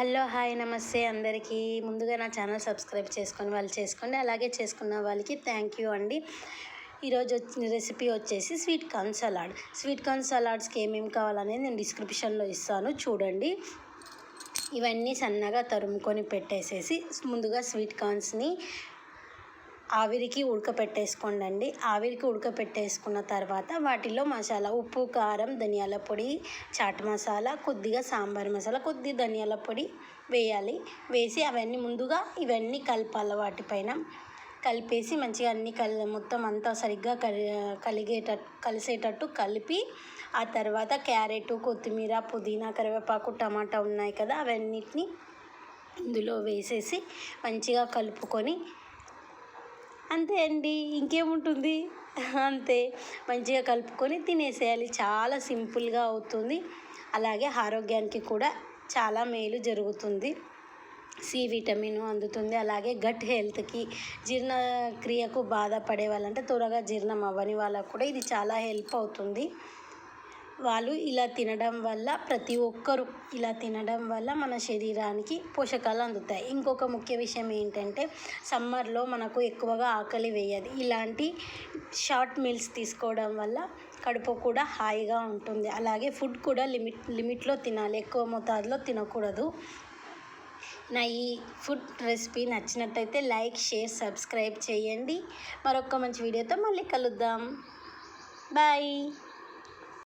Hello hi నమస్తే అందరికీ. ముందుగా నా ఛానల్ సబ్స్క్రైబ్ చేసుకొని వాళ్ళు చేసుకోండి. అలాగే చేసుకున్న వాళ్ళకి థ్యాంక్ యూ అండి. ఈరోజు రెసిపీ వచ్చేసి sweet corn salad. Sweet corn సలాడ్స్కి ఏమేమి కావాలనేది నేను డిస్క్రిప్షన్లో ఇస్తాను. చూడండి. ఇవన్నీ సన్నగా తరుముకొని పెట్టేసేసి ముందుగా స్వీట్ కార్న్స్ని ఆవిరికి ఉడకపెట్టేసుకోండి అండి ఆవిరికి ఉడకపెట్టేసుకున్న తర్వాత వాటిలో మసాలా ఉప్పు కారం ధనియాల పొడి చాట్ మసాలా కొద్దిగా సాంబార్ మసాలా కొద్ది ధనియాల పొడి వేయాలి. వేసి అవన్నీ ముందుగా ఇవన్నీ కలపాలి వాటిపైన. కలిపేసి మంచిగా అన్ని కలి మొత్తం అంతా సరిగ్గా కలి కలిగేటట్టు కలిసేటట్టు కలిపి ఆ తర్వాత క్యారెట్ కొత్తిమీర పుదీనా కరివేపాకు టమాటా ఉన్నాయి కదా అవన్నిటిని ఇందులో వేసేసి మంచిగా కలుపుకొని అంతే అండి. ఇంకేముంటుంది? అంతే. మంచిగా కలుపుకొని తినేసేయాలి. చాలా సింపుల్గా అవుతుంది. అలాగే ఆరోగ్యానికి కూడా చాలా మేలు జరుగుతుంది. సి విటమిన్ అందుతుంది. అలాగే గట్ హెల్త్కి జీర్ణక్రియకు బాధపడే వాళ్ళంటే త్వరగా జీర్ణం అవ్వని వాళ్ళకు కూడా ఇది చాలా హెల్ప్ అవుతుంది. వాళ్ళు ఇలా తినడం వల్ల ప్రతి ఒక్కరు ఇలా తినడం వల్ల మన శరీరానికి పోషకాలు అందుతాయి. ఇంకొక ముఖ్య విషయం ఏంటంటే సమ్మర్లో మనకు ఎక్కువగా ఆకలి వేయదు. ఇలాంటి షార్ట్ మీల్స్ తీసుకోవడం వల్ల కడుపు కూడా హాయిగా ఉంటుంది. అలాగే ఫుడ్ కూడా లిమిట్ లిమిట్లో తినాలి. ఎక్కువ మోతాదులో తినకూడదు. నా ఈ ఫుడ్ రెసిపీ నచ్చినట్టయితే లైక్ షేర్ సబ్స్క్రైబ్ చేయండి. మరొక మంచి వీడియోతో మళ్ళీ కలుద్దాం. బాయ్.